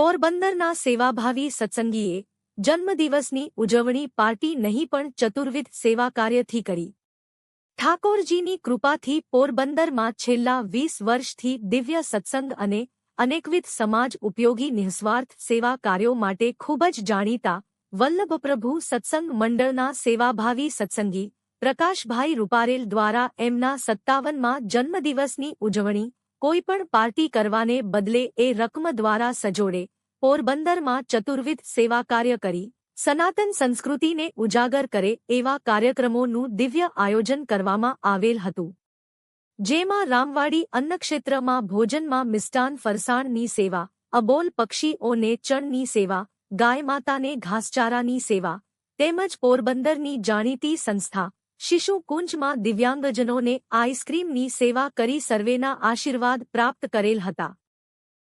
પોરબંદરના સેવાભાવી સત્સંગીએ જન્મદિવસની ઉજવણી પાર્ટી નહીં પણ ચતુર્વિધ સેવા કાર્યથી કરી. ઠાકોરજીની કૃપાથી પોરબંદરમાં છેલ્લા વીસ વર્ષથી દિવ્ય સત્સંગ અને અનેકવિધ સમાજ ઉપયોગી નિઃસ્વાર્થ સેવા કાર્યો માટે ખૂબ જ જાણીતા વલ્લભપ્રભુ સત્સંગ મંડળના સેવાભાવી સત્સંગી પ્રકાશભાઈ રૂપારેલ દ્વારા એમના સત્તાવનમાં જન્મદિવસની ઉજવણી કોઈપણ પાર્ટી કરવાને બદલે એ રકમ દ્વારા સજોડે. પોરબંદરમાં ચતુર્વિધ સેવા કાર્ય કરી, સનાતન સંસ્કૃતિને ઉજાગર કરે એવા કાર્યક્રમોનું દિવ્ય આયોજન કરવામાં આવેલ હતું. જેમાં રામવાડી અન્નક્ષેત્રમાં ભોજનમાં મિષ્ટાન ફરસાણની સેવા, અબોલ પક્ષીઓને ચણની સેવા, ગાય માતાને ઘાસચારાની સેવા, તેમજ પોરબંદરની જાણીતી સંસ્થા શિશુ કુંજમાં દિવ્યાંગજનોને આઈસ્ક્રીમની સેવા કરી સર્વેના આશીર્વાદ પ્રાપ્ત કરેલ હતા.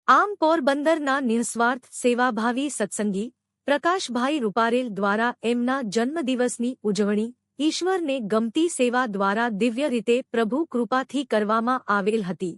આમ પોરબંદરના નિઃસ્વાર્થ સેવાભાવી સત્સંગી પ્રકાશભાઈ રૂપારેલ દ્વારા એમના જન્મદિવસની ઉજવણી ઈશ્વરને ગમતી સેવા દ્વારા દિવ્ય રીતે પ્રભુ કૃપાથી કરવામાં આવેલ હતી.